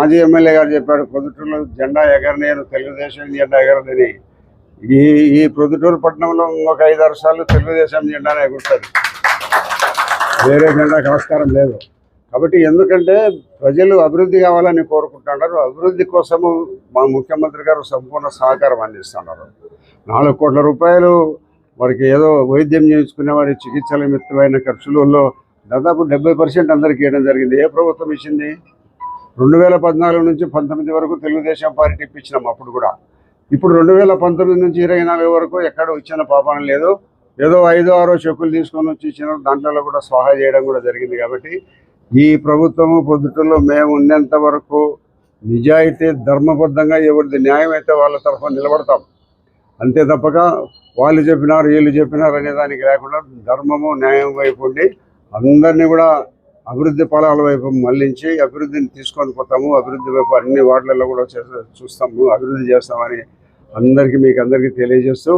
మాజీ ఎమ్మెల్యే గారు చెప్పాడు పొద్దుటూరులో జెండా ఎగరనేను తెలుగుదేశం జెండా ఎగరదని. ఈ ఈ ప్రొద్దుటూరు పట్టణంలో ఇంకొక ఐదారు సార్లు తెలుగుదేశం జెండానే ఎగురుతుంది. వేరే జెండాకి ఆస్కారం లేదు. కాబట్టి ఎందుకంటే ప్రజలు అభివృద్ధి కావాలని కోరుకుంటున్నారు. అభివృద్ధి కోసము మా ముఖ్యమంత్రి గారు సంపూర్ణ సహకారం అందిస్తున్నారు. నాలుగు కోట్ల రూపాయలు వారికి ఏదో వైద్యం చేయించుకునే వారి చికిత్సల మిత్రమైన ఖర్చులలో దాదాపు డెబ్బై పర్సెంట్ అందరికీ ఇవ్వడం జరిగింది. ఏ ప్రభుత్వం ఇచ్చింది? రెండు వేల పద్నాలుగు నుంచి పంతొమ్మిది వరకు తెలుగుదేశం పార్టీ ఇప్పించినాం అప్పుడు కూడా. ఇప్పుడు రెండు వేల పంతొమ్మిది నుంచి ఇరవై నాలుగు వరకు ఎక్కడ ఇచ్చిన పాపన లేదు. ఏదో ఐదో ఆరో చెక్కులు తీసుకొని వచ్చి ఇచ్చిన దాంట్లో కూడా స్వాహా చేయడం కూడా జరిగింది కాబట్టి ఈ ప్రభుత్వము పొద్దుటలో మేము ఉన్నంత వరకు నిజాయితీ ధర్మబద్ధంగా ఎవరిది న్యాయం అయితే వాళ్ళ తరఫున నిలబడతాం. అంతే తప్పక వాళ్ళు చెప్పినారు వీళ్ళు చెప్పినారు అనే దానికి లేకుండా ధర్మము న్యాయం వైపు ఉండి అందరినీ కూడా అభివృద్ధి ఫలాల వైపు మళ్ళించి అభివృద్ధిని తీసుకొని పోతాము. అభివృద్ధి వైపు అన్ని వార్డులలో కూడా చూస్తాము అభివృద్ధి చేస్తామని అందరికీ మీకు అందరికీ తెలియజేస్తూ